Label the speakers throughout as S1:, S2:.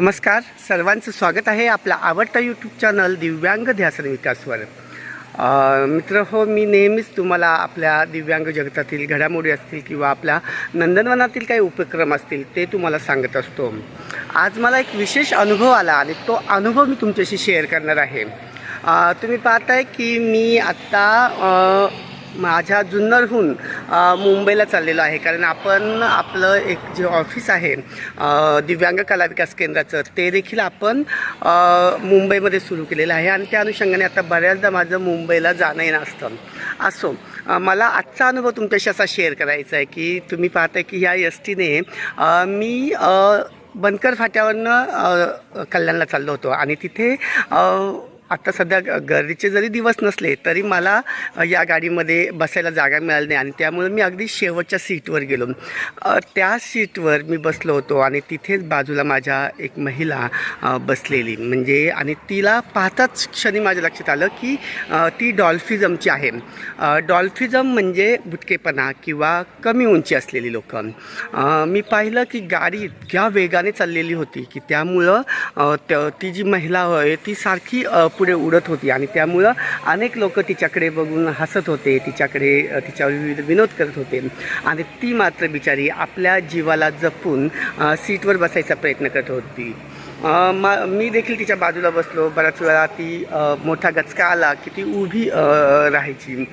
S1: नमस्कार. सर्वांचं स्वागत आहे आपला आवडता यूट्यूब चॅनल दिव्यांग ध्यासन विकासवर. मित्र हो मी नेहमीच तुम्हाला आपल्या दिव्यांग जगतातील घडामोडी असतील किंवा आपल्या नंदनवनातील काही उपक्रम असतील ते तुम्हाला सांगत असतो. आज मला एक विशेष अनुभव आला आणि तो अनुभव मी तुमच्याशी शेअर करणार आहे. तुम्ही पाहताय की मी आत्ता माझ्या जुन्नरहून मुंबईला चाललेलो आहे. कारण आपण आपलं एक जे ऑफिस आहे दिव्यांग कला विकास केंद्राचं ते देखील आपण मुंबईमध्ये सुरू केलेलं आहे. आणि त्या अनुषंगाने आता बऱ्याचदा माझं मुंबईला जाणं येणं असतं. असो मला आजचा अनुभव तुमच्याशी असा शेअर करायचा आहे की तुम्ही पाहताय की ह्या एस टीने मी बनकर फाट्यावरनं कल्याणला चाललो होतो. आणि तिथे आत्ता सध्या ग- गर्दीचे जरी दिवस नसले तरी मला या गाडीमध्ये बसायला जागा मिळाली नाही आणि त्यामुळे मी अगदी शेवटच्या सीटवर गेलो. त्या सीटवर मी बसलो होतो आणि तिथेच बाजूला माझ्या एक महिला बसलेली. म्हणजे आणि तिला पाहताच क्षणी माझ्या लक्षात आलं की ती डॉल्फिझमची आहे. डॉल्फिजम डॉल्फिझम म्हणजे बुटकेपणा किंवा कमी उंची असलेली लोक. मी पाहिलं की गाडी इतक्या वेगाने चाललेली होती की त्यामुळं त- ती जी महिला आहे ती सारखी पुढे उडत होती. आणि त्यामुळं अनेक लोक तिच्याकडे बघून हसत होते तिच्याकडे तिच्यावर विविध विनोद करत होते. आणि ती मात्र बिचारी आपल्या जीवाला जपून सीटवर बसायचा प्रयत्न करत होती. मा मी देखील तिच्या बाजूला बसलो. बऱ्याच वेळा ती मोठा गचका आला की ती उभी राहायची.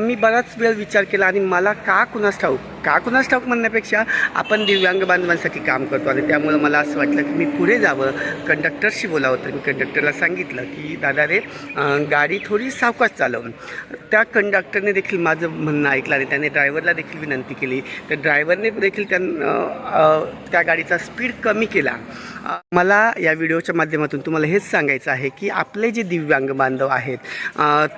S1: मी बराच वेळ विचार केला आणि मला का कुणास ठाऊक? का कुणास ठाऊक म्हणण्यापेक्षा आपण दिव्यांग बांधवांसाठी काम करतो आणि त्यामुळं मला असं वाटलं की मी पुढे जावं. कंडक्टरशी बोलावं तर मी कंडक्टरला सांगितलं की दादा रे गाडी थोडी सावकाश चालव. त्या कंडक्टरने देखील माझं म्हणणं ऐकलं आणि त्याने ड्रायव्हरला देखील विनंती केली. तर ड्रायव्हरने देखील त्या त्या गाडीचा स्पीड कमी केला. मला मला या व्हिडिओच्या माध्यमातून तुम्हाला हेच सांगायचं आहे की आपले जे दिव्यांग बांधव आहेत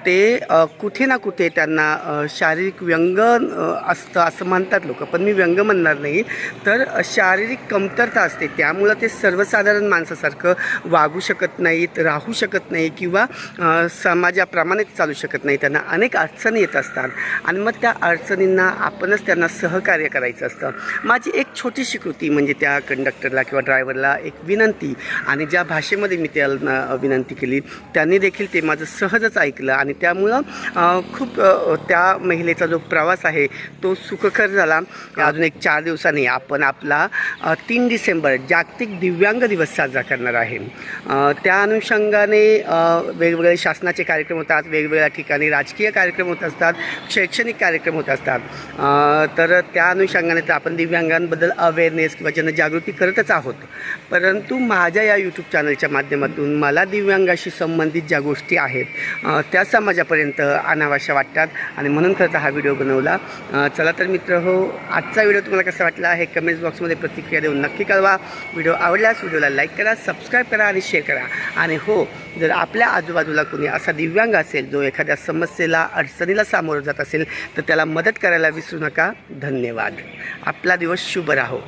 S1: ते कुठे ना कुठे त्यांना शारीरिक व्यंग असतं असं म्हणतात लोक. पण मी व्यंग म्हणणार नाही. तर शारीरिक कमतरता असते. त्यामुळं ते सर्वसाधारण माणसासारखं वागू शकत नाहीत राहू शकत नाही किंवा समाजाप्रमाणेच समाजाप्रमाणे चालू शकत नाही. त्यांना अनेक अडचणी येत असतात. आणि मग त्या अडचणींना आपणच त्यांना सहकार्य करायचं असतं. माझी एक छोटीशी कृती म्हणजे त्या कंडक्टरला किंवा ड्रायव्हरला एक विनंती आणि ज्या भाषेमध्ये मी त्यांना विनंती केली त्यांनी देखील ते माझं सहजच ऐकलं आणि त्यामुळं खूप त्या महिलेचा जो प्रवास आहे तो सुखकर झाला. अजून एक चार दिवसांनी आपण आपला तीन डिसेंबर जागतिक दिव्यांग दिवस साजरा करणार आहे. त्या अनुषंगाने वेगवेगळे शासनाचे कार्यक्रम होतात वेगवेगळ्या ठिकाणी राजकीय कार्यक्रम होत असतात शैक्षणिक कार्यक्रम होत असतात. तर त्या अनुषंगाने तर आपण दिव्यांगांबद्दल अवेअरनेस किंवा जनजागृती करतच आहोत. परंतु माझ्या या यूट्यूब चॅनलच्या माध्यमातून मला दिव्यांगाशी संबंधित ज्या गोष्टी आहेत त्या समाजापर्यंत आणाव्याशा वाटतात आणि म्हणून खरं तर हा व्हिडिओ बनवला. चला तर मित्र हो आजचा व्हिडिओ तुम्हाला कसा वाटला आहे कमेंट्स बॉक्समध्ये प्रतिक्रिया देऊन नक्की कळवा. व्हिडिओ आवडल्यास व्हिडिओला लाईक करा सबस्क्राईब करा आणि शेअर करा. आणि हो जर आपल्या आजूबाजूला कोणी असा दिव्यांग असेल जो एखाद्या समस्येला अडचणीला सामोरं जात असेल तर त्याला मदत करायला विसरू नका. धन्यवाद. आपला दिवस शुभ राहो.